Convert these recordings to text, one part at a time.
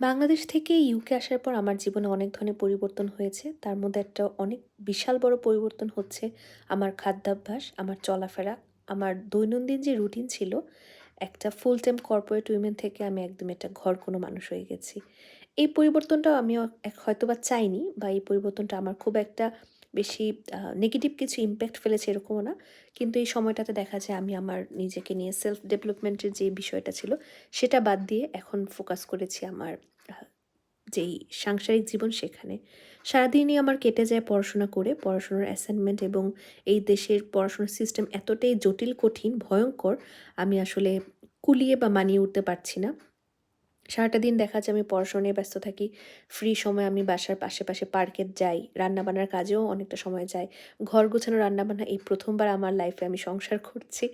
বাংলাদেশ থেকে ইউকে আসার পর আমার জীবনে অনেক ধরনের পরিবর্তন হয়েছে। তার মধ্যে একটা অনেক বিশাল বড় পরিবর্তন হচ্ছে আমার খাদ্যাভ্যাস, আমার চলাফেরা, আমার দৈনন্দিন যে রুটিন ছিল, একটা ফুল টাইম কর্পোরেট উইমেন থেকে আমি একদম একটা ঘর কোনো মানুষ হয়ে গেছি। এই পরিবর্তনটাও আমি হয়তো হয়তোবা চাইনি বা এই পরিবর্তনটা আমার খুব একটা বেশি নেগেটিভ কিছু ইম্প্যাক্ট ফেলেছে এরকমও না। কিন্তু এই সময়টাতে দেখা যায় আমি আমার নিজেকে নিয়ে সেলফ ডেভেলপমেন্টের যে বিষয়টা ছিল, সেটা বাদ দিয়ে এখন ফোকাস করেছি আমার যেই সাংসারিক জীবন সেখানে। সারাদিনই আমার কেটে যায় পড়াশোনা করে। পড়াশোনার অ্যাসাইনমেন্ট এবং এই দেশের পড়াশোনার সিস্টেম এতটাই জটিল, কঠিন, ভয়ঙ্কর আমি আসলে কুলিয়ে বা মানিয়ে উঠতে পারছি না। সারাটা দিন দেখা যায় আমি পড়াশোনা নিয়ে ব্যস্ত থাকি। ফ্রি সময় আমি বাসার আশেপাশে পার্কে যাই। রান্নাবান্নার কাজেও অনেকটা সময় যায়। ঘর গোছানো, রান্নাবান্না এই প্রথমবার আমার লাইফে আমি সংসার করছি।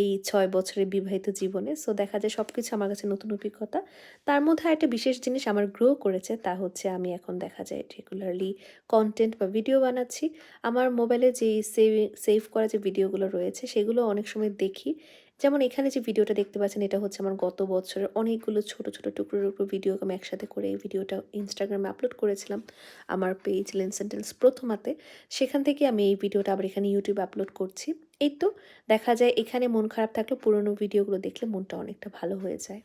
এই ছয় বছরের বিবাহিত জীবনে। সো দেখা যায় সব কিছু আমার কাছে নতুন অভিজ্ঞতা। তার মধ্যে আরেকটা বিশেষ জিনিস আমার গ্রো করেছে তা হচ্ছে আমি এখন দেখা যায় রেগুলারলি কনটেন্ট বা ভিডিও বানাচ্ছি। আমার মোবাইলে যেই সেভে সেভ করা যে ভিডিওগুলো রয়েছে সেগুলো অনেক সময় দেখি। যেমন এখানে যে ভিডিওটা দেখতে পাচ্ছেন এটা হচ্ছে আমার গত বছরের অনেকগুলো ছোট, ছোট টুকরো, টুকরো ভিডিও আমি একসাথে করে এই ভিডিওটা ইনস্টাগ্রামে আপলোড করেছিলাম। আমার পেজ লেন্স এন্ড টেলস প্রথমাতে। সেখান থেকে আমি এই ভিডিওটা আবার এখানে ইউটিউবে আপলোড করছি। এই তো দেখা যায় এখানে মন খারাপ থাকলে পুরনো ভিডিওগুলো দেখলে মনটা অনেকটা ভালো হয়ে যায়।